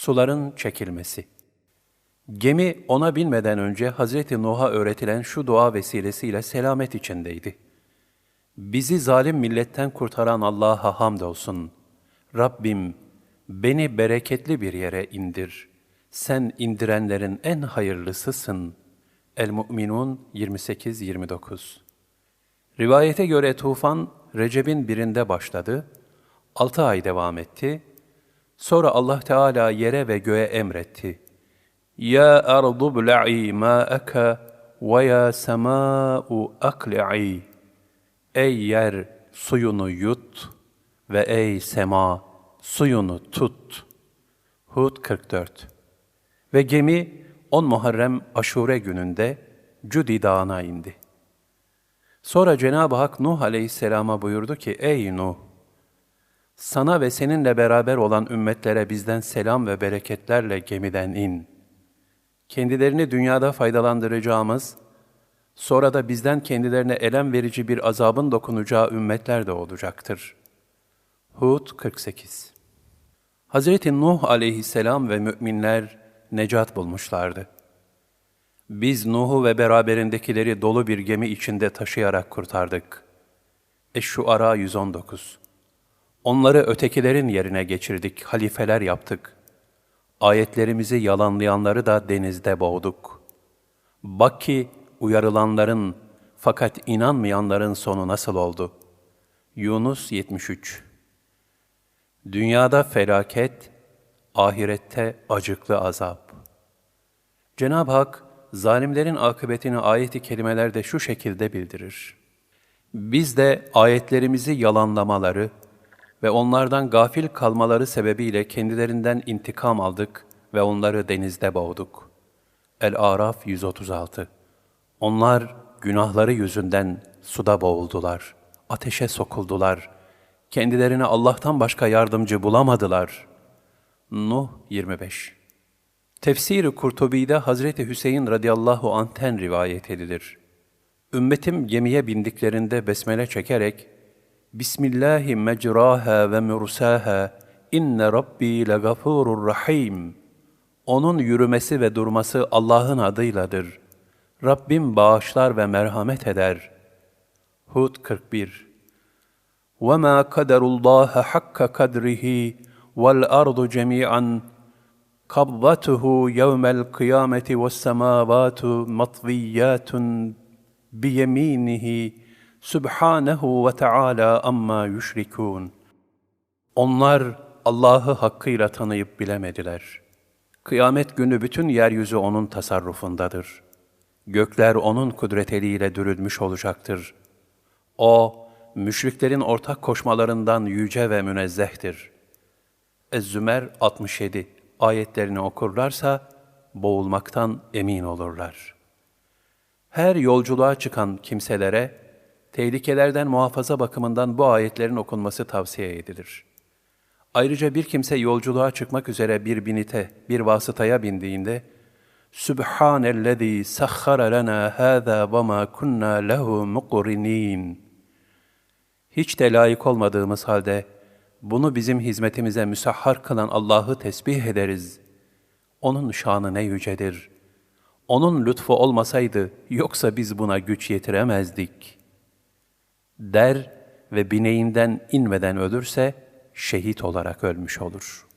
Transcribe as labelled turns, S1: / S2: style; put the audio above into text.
S1: Suların çekilmesi. Gemi ona binmeden önce Hazreti Nuh'a öğretilen şu dua vesilesiyle selamet içindeydi. Bizi zalim milletten kurtaran Allah'a hamdolsun. Rabbim beni bereketli bir yere indir. Sen indirenlerin en hayırlısısın. El-Mu'minun 28-29 Rivayete göre tufan Recep'in birinde başladı, altı ay devam etti. Sonra Allah Teala yere ve göğe emretti. Ya ardu bla'i ma'aka ve ya sema'u akli'i. Ey yer suyunu yut ve ey sema suyunu tut. Hud 44 Ve gemi 10 Muharrem Aşure gününde Cudi Dağı'na indi. Sonra Cenab-ı Hak Nuh aleyhisselama buyurdu ki, Ey Nuh! Sana ve seninle beraber olan ümmetlere bizden selam ve bereketlerle gemiden in. Kendilerini dünyada faydalandıracağımız, sonra da bizden kendilerine elem verici bir azabın dokunacağı ümmetler de olacaktır. Hud 48 Hazreti Nuh aleyhisselam ve müminler necat bulmuşlardı. Biz Nuh'u ve beraberindekileri dolu bir gemi içinde taşıyarak kurtardık. Eş-Şuara 119 Onları ötekilerin yerine geçirdik, halifeler yaptık. Ayetlerimizi yalanlayanları da denizde boğduk. Bak ki uyarılanların fakat inanmayanların sonu nasıl oldu? Yunus 73 Dünyada felaket, ahirette acıklı azap. Cenab-ı Hak, zalimlerin akıbetini ayeti kelimelerde şu şekilde bildirir. Biz de ayetlerimizi yalanlamaları ve onlardan gafil kalmaları sebebiyle kendilerinden intikam aldık ve onları denizde boğduk. El-Araf 136 Onlar günahları yüzünden suda boğuldular, ateşe sokuldular, kendilerine Allah'tan başka yardımcı bulamadılar. Nuh 25 Tefsir-i Kurtubi'de Hazreti Hüseyin radıyallahu anh'ten rivayet edilir. Ümmetim gemiye bindiklerinde besmele çekerek Bismillahi mecraha ve mursaha inne rabbi legafurur rahim. Onun yürümesi ve durması Allah'ın adıyladır. Rabbim bağışlar ve merhamet eder. Hud 41 وَمَا قَدَرُ اللّٰهَ حَقَّ قَدْرِهِ وَالْأَرْضُ جَمِيعًا قبضته يوم القيامة والسماوات مطويات بيمينه Sübhanehu ve Teala amma yüşrikûn. Onlar Allah'ı hakkıyla tanıyıp bilemediler. Kıyamet günü bütün yeryüzü O'nun tasarrufundadır. Gökler O'nun kudreteliyle dürülmüş olacaktır. O, müşriklerin ortak koşmalarından yüce ve münezzehtir. Ez-Zümer 67 ayetlerini okurlarsa boğulmaktan emin olurlar. Her yolculuğa çıkan kimselere tehlikelerden muhafaza bakımından bu ayetlerin okunması tavsiye edilir. Ayrıca bir kimse yolculuğa çıkmak üzere bir binite, bir vasıtaya bindiğinde Sübhanellezî sahhara lena hâzâ ve mâ kunnâ lehu muqrinîn Hiç de layık olmadığımız halde bunu bizim hizmetimize müsahhar kılan Allah'ı tesbih ederiz. Onun şanı ne yücedir. Onun lütfu olmasaydı yoksa biz buna güç yetiremezdik. Der ve bineğinden inmeden ölürse şehit olarak ölmüş olur.''